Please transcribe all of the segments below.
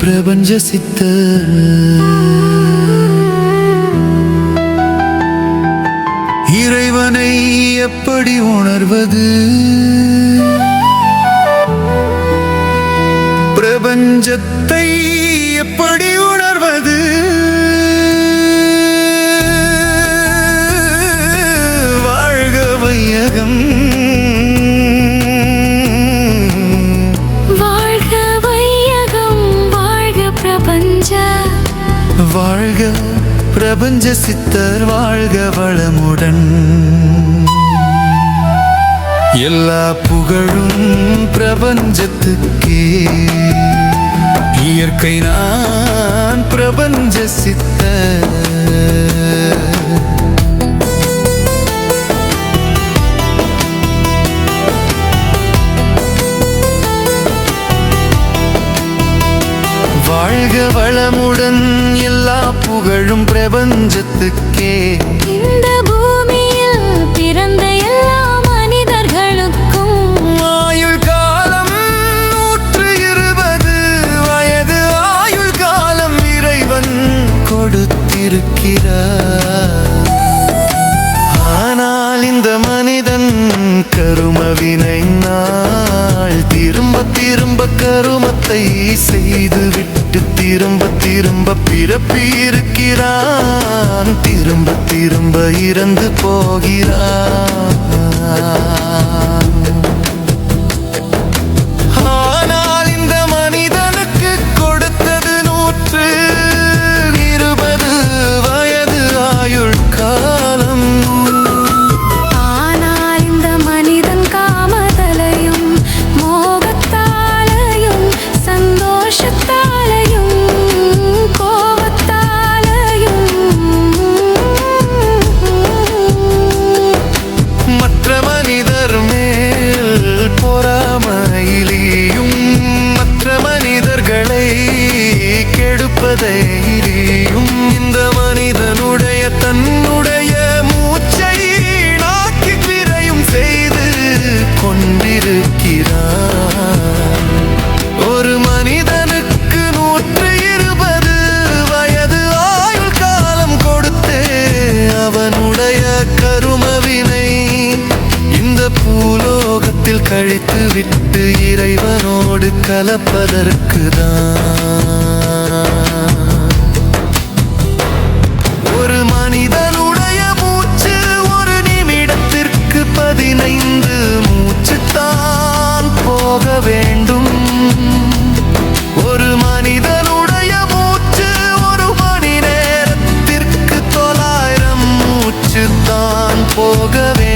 பிரபஞ்ச சித்த இறைவனை எப்படி உணர்வது? பிரபஞ்சத்தை நெஞ்ச சித்தர் வாழ்க வளமுடன். எல்லா புகழும் பிரபஞ்சத்துக்கே. இயற்கை நான் பிரபஞ்ச சித்தர். பிரபஞ்சத்துக்கே இந்த பூமியில் பிறந்த எல்லா மனிதர்களுக்கும் ஆயுள் காலம் நூற்று இருபது வயது ஆயுள் காலம் இறைவன் கொடுத்திருக்கிறார். ஆனால் இந்த மனிதன் கருமவினை நாள் திரும்ப திரும்ப கருமத்தை செய்துவிட்டு திரும்ப திரும்ப பிறப்பி இருக்கிறான் திரும்ப திரும்ப இறந்து போகிறான். ஆனால் இந்த மனிதனுக்கு கொடுத்தது நூற்று இருபது வயது ஆயுள் கொண்டிருக்கிறார் ஒரு மனிதனுக்கு நூற்று இருபது வயது ஆயுள் காலம் கொடுத்தே அவனுடைய கருமவினை இந்த பூலோகத்தில் கழித்து விட்டு இறைவனோடு கலப்பதற்கு தான் போகவே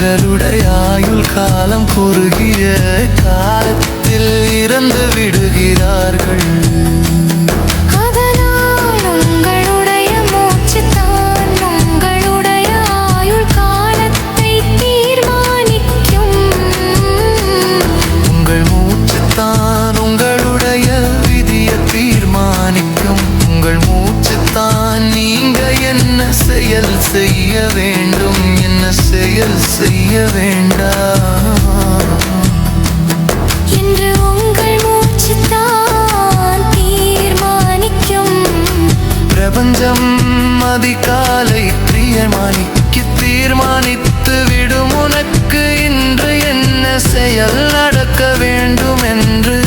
மனிதர்களுடைய ஆயுள் காலம் குறுகிய காலத்தில் இறந்து விடுகிறார்கள். உங்கள் மூச்சு தான் உங்களுடைய விதியை தீர்மானிக்கும். உங்கள் மூச்சு தான் நீங்க என்ன செயல் செய்ய வேண்டும்? செயல் செய்ய வேண்டாம். என்று உங்கள் மூச்சு தான் தீர்மானிக்கும். பிரபஞ்சம் அதிகாலை தீர்மானிக்கு தீர்மானித்து விடும் உனக்கு இன்று என்ன செயல் நடக்க வேண்டும் என்று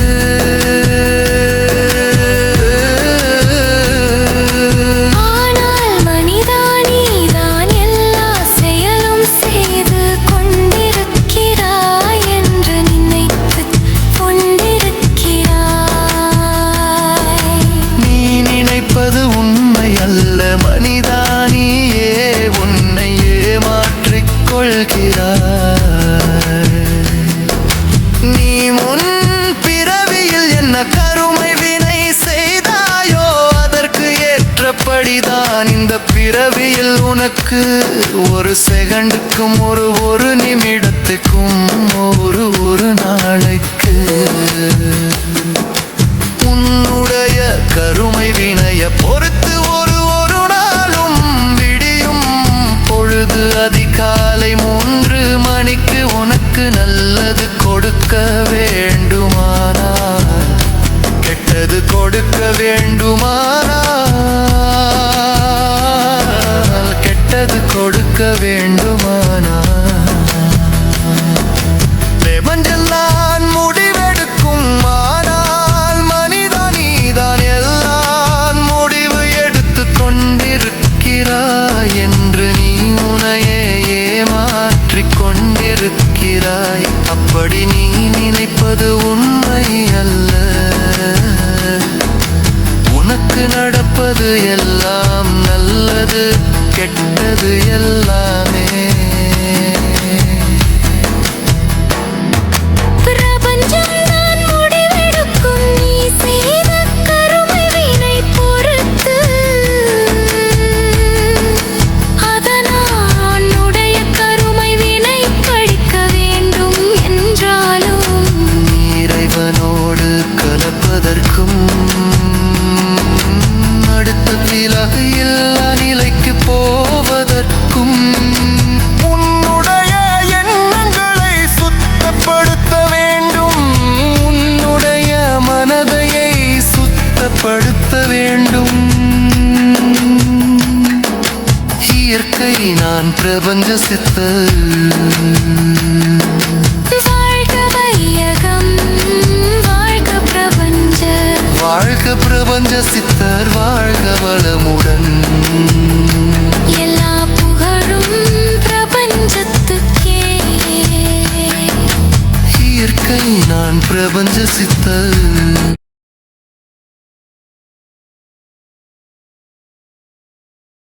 நல்ல மனிதானியே உன்னை ஏமாற்றிக் கொள்கிறார் நீ முன் பிறவியில் என்ன கருமை வினை செய்தாயோ அதற்கு ஏற்றபடிதான் இந்த பிறவியில் உனக்கு ஒரு செகண்டுக்கும் ஒரு ஒரு நிமிடத்துக்கும் ஒரு ஒரு நாளைக்கு. உன்னுடைய கருமை வினைய பொறுத்து கொடுக்க வேண்டுமானால் பிரபஞ்செல்லாம் முடிவெடுக்கும் ஆனால் மனிதா நீதான் எல்லாம் முடிவு எடுத்து கொண்டிருக்கிறாய் என்று நீ உனையே ஏமாற்றிக் கொண்டிருக்கிறாய். அப்படி நீ நினைப்பது உண்மை அல்ல. உனக்கு நடப்பது எல்லாம் நல்லது. இயற்கை நான் பிரபஞ்ச பிரபஞ்ச. வாழ்க பிரபஞ்ச சித்தர் வாழ்க வளமுடன். எல்லா புகழும் பிரபஞ்சத்துக்கே. இயற்கை நான் பிரபஞ்ச சித்தர்.